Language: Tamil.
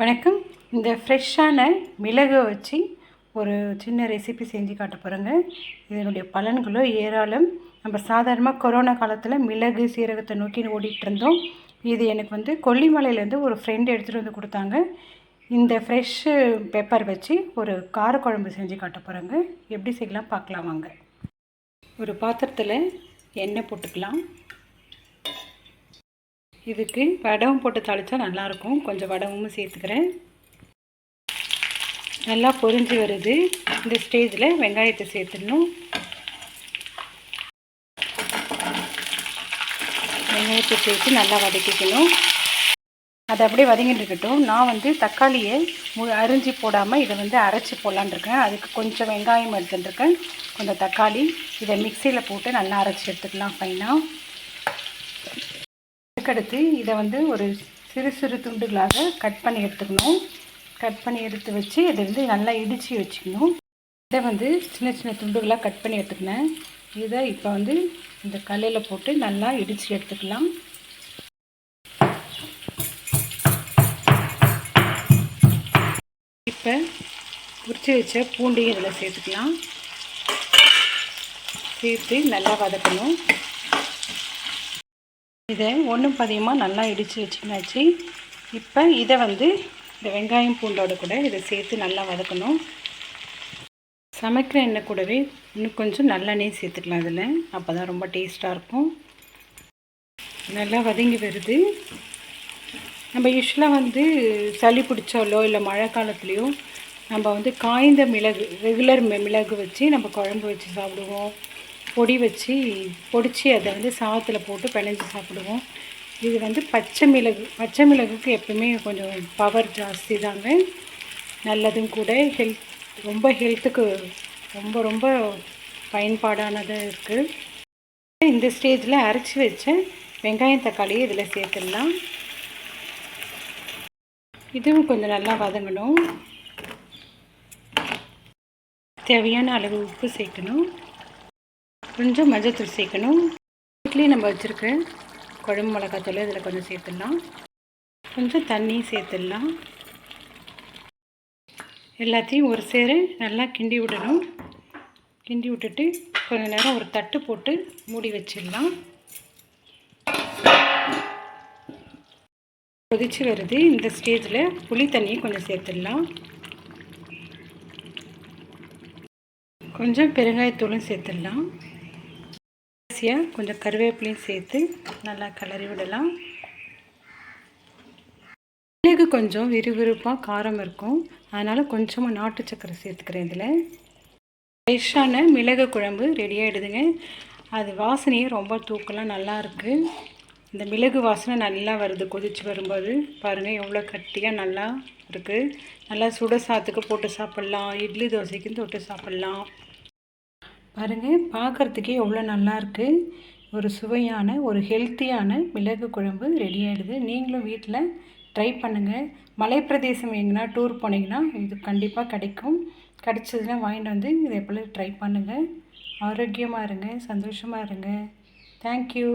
வணக்கம். இந்த ஃப்ரெஷ்ஷான மிளகை வச்சு ஒரு சின்ன ரெசிபி செஞ்சு காட்ட போகிறேங்க இதனுடைய பலன்களும் ஏராளம். நம்ம சாதாரணமாக கொரோனா காலத்தில் மிளகு சீரகத்தை நோக்கி ஓடிட்டு இருந்தோம். இது எனக்கு வந்து கொல்லிமலையிலேருந்து ஒரு ஃப்ரெண்டு எடுத்துகிட்டு வந்து கொடுத்தாங்க. இந்த ஃப்ரெஷ்ஷு பெப்பர் வச்சு ஒரு காரக்குழம்பு செஞ்சு காட்ட போகிறேங்க எப்படி செய்யலாம் பார்க்கலாம் வாங்க. ஒரு பாத்திரத்தில் எண்ணெய் போட்டுக்கலாம். இதுக்கு வடவும் போட்டு தாளித்தா நல்லாயிருக்கும். கொஞ்சம் வடவும் சேர்த்துக்கிறேன். நல்லா பொரிஞ்சு வருது. இந்த ஸ்டேஜில் வெங்காயத்தை சேர்த்துடணும். வெங்காயத்தை சேர்த்து நல்லா வதக்கிக்கணும். அதை அப்படியே வதங்கிட்டு இருக்கட்டும். நான் வந்து தக்காளியை மு அரிஞ்சு போடாமல் இதை வந்து அரைச்சி போடலான் இருக்கேன். அதுக்கு கொஞ்சம் வெங்காயம் எடுத்துட்டுருக்கேன் கொஞ்சம் தக்காளி இதை மிக்சியில் போட்டு நல்லா அரைச்சி எடுத்துக்கலாம். ஃபைனாக அதுக்கடுத்து இதை வந்து ஒரு சிறு சிறு துண்டுகளாக கட் பண்ணி எடுத்துக்கணும். கட் பண்ணி எடுத்து வச்சு இதை வந்து நல்லா இடித்து வச்சுக்கணும். இதை வந்து சின்ன சின்ன துண்டுகளாக கட் பண்ணி எடுத்துக்கினேன் இதை இப்போ வந்து இந்த கல்லையில் போட்டு நல்லா இடித்து எடுத்துக்கலாம். இப்போ உரிச்சு வச்ச பூண்டையும் இதில் சேர்த்துக்கலாம். சேர்த்து நல்லா வதக்கணும். இதை ஒன்றும் பதியமாக நல்லா இடித்து வச்சுக்கினாச்சு. இப்போ இதை வந்து இந்த வெங்காயம் பூண்டோட கூட இதை சேர்த்து நல்லா வதக்கணும். சமைக்கிற எண்ணெய் கூடவே இன்னும் கொஞ்சம் நல்லெண்ணெய் சேர்த்துக்கலாம் அதில் அப்போ தான் ரொம்ப டேஸ்ட்டாக இருக்கும். நல்லா வதங்கி வருது. நம்ம யூஸ்வலாக வந்து சளி பிடிச்சாலோ இல்லை மழை காலத்துலேயோ நம்ம வந்து காய்ந்த மிளகு ரெகுலர் மிளகு வச்சு நம்ம குழம்பு வச்சு சாப்பிடுவோம். பொடி வச்சு பொடிச்சு அதை வந்து சாதத்தில் போட்டு பிணைஞ்சி சாப்பிடுவோம். இது வந்து பச்சை மிளகு பச்சை மிளகுக்கு எப்பவுமே கொஞ்சம் பவர் ஜாஸ்தி தாங்க. நல்லதும் கூட ஹெல்த் ரொம்ப ஹெல்த்துக்கு ரொம்ப ரொம்ப பயன்பாடானதாக இருக்குது இந்த ஸ்டேஜில் அரைச்சி வச்ச வெங்காயம் தக்காளி இதில் சேர்த்துடலாம். இதுவும் கொஞ்சம் நல்லா வதங்கணும். தேவையான அளவு உப்பு சேர்க்கணும். கொஞ்சம் மஞ்சத்தூள் சேர்க்கணும். வீட்லேயே நம்ம வச்சுருக்க குழம்பு மிளகாத்தூள் இதில் கொஞ்சம் சேர்த்துடலாம். கொஞ்சம் தண்ணி சேர்த்துடலாம். எல்லாத்தையும் ஒரு சேர நல்லா கிண்டி விடணும். கிண்டி விட்டுட்டு கொஞ்சம் நேரம் ஒரு தட்டு போட்டு மூடி வச்சிடலாம். கொதிச்சு வருது. இந்த ஸ்டேஜில் புளி தண்ணியை கொஞ்சம் சேர்த்துடலாம். கொஞ்சம் பெருங்காயத்தூளும் சேர்த்துடலாம். கடைசியாக கொஞ்சம் கருவேப்பிலையும் சேர்த்து நல்லா கிளறி விடலாம். மிளகு கொஞ்சம் விறுவிறுப்பாக காரம் இருக்கும். அதனால் கொஞ்சமாக நாட்டு சக்கரை சேர்த்துக்கிறேன் இதில். ஃப்ரெஷ்ஷான மிளகு குழம்பு ரெடி ஆகிடுதுங்க அது வாசனையே ரொம்ப தூக்கலாம் நல்லா இருக்குது இந்த மிளகு வாசனை நல்லா வருது கொதித்து வரும்போது. பாருங்கள் எவ்வளோ கட்டியாக நல்லா இருக்குது நல்லா சுட சாத்துக்கு போட்டு சாப்பிட்லாம். இட்லி தோசைக்கும் தொட்டு சாப்பிட்லாம். பாருங்கள் பார்க்குறதுக்கே எவ்வளோ நல்லாயிருக்கு. ஒரு சுவையான ஒரு ஹெல்த்தியான மிளகு குழம்பு ரெடி ஆகிடுது நீங்களும் வீட்டில் ட்ரை பண்ணுங்கள் மலைப்பிரதேசம் எங்கன்னா டூர் போனீங்கன்னா இது கண்டிப்பாக கிடைக்கும். கிடைச்சதுன்னா வாங்கிட்டு வந்து இதை போல் ட்ரை பண்ணுங்கள் ஆரோக்கியமாக இருங்க சந்தோஷமாக இருங்க. தேங்க்யூ